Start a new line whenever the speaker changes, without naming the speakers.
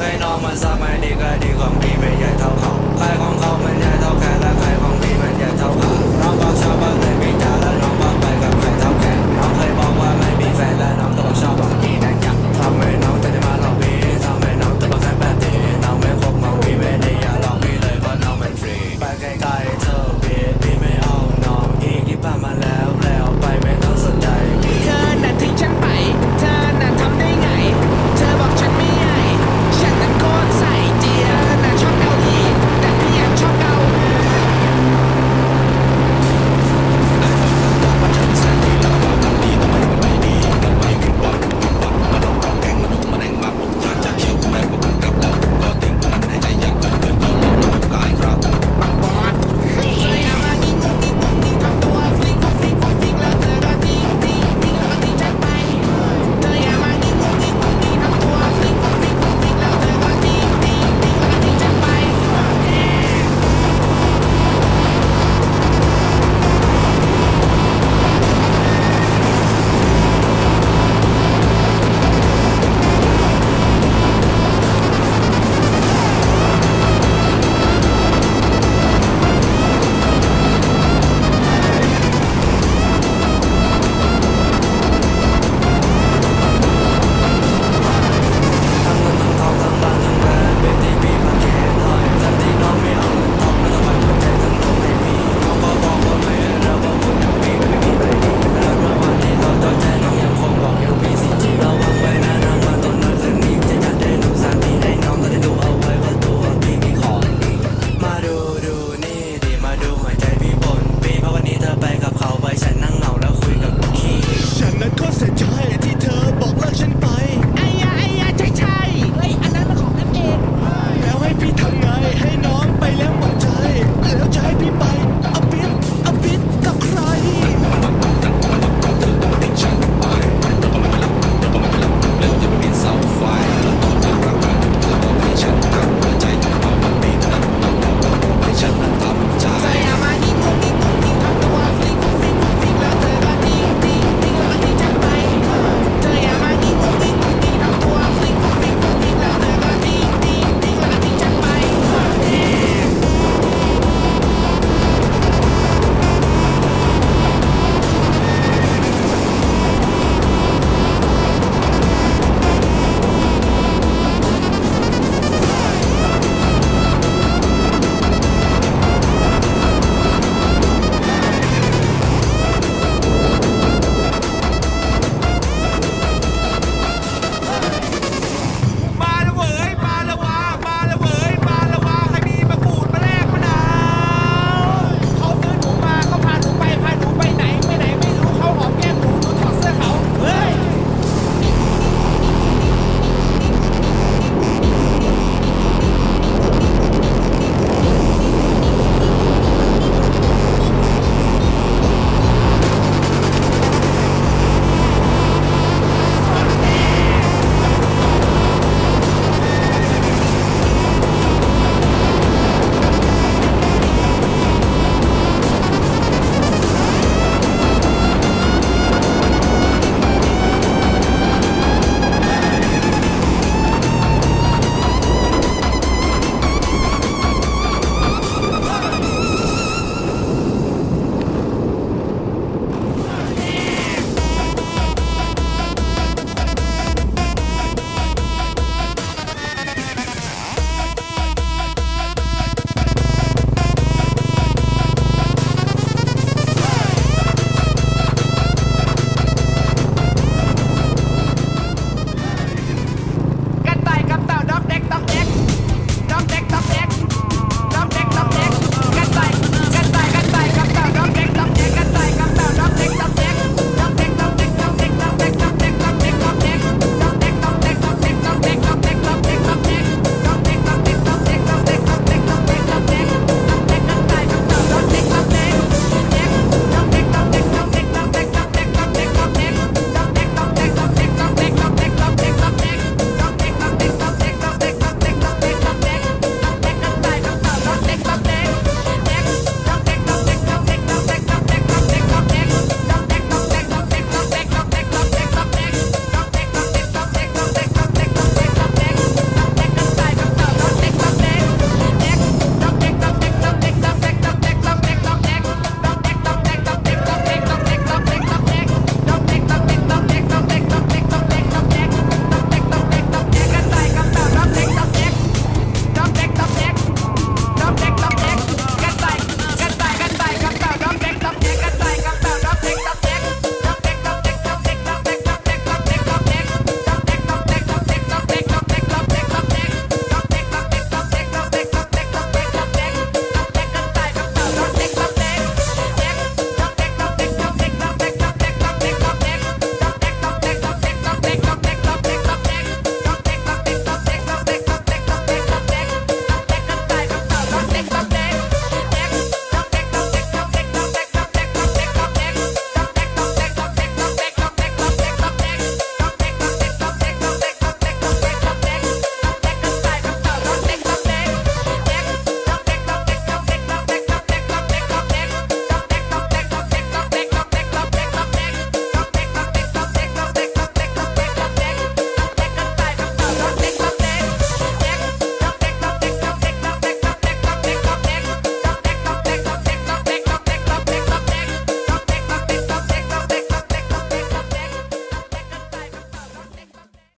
ใครน้องมันซักไม่ดีก็ดีของพี่ไม่ใหญ่เท่าเขาใครของเขามันใหญ่เท่าแค่และใครของพี่มันใหญ่เท่าเขา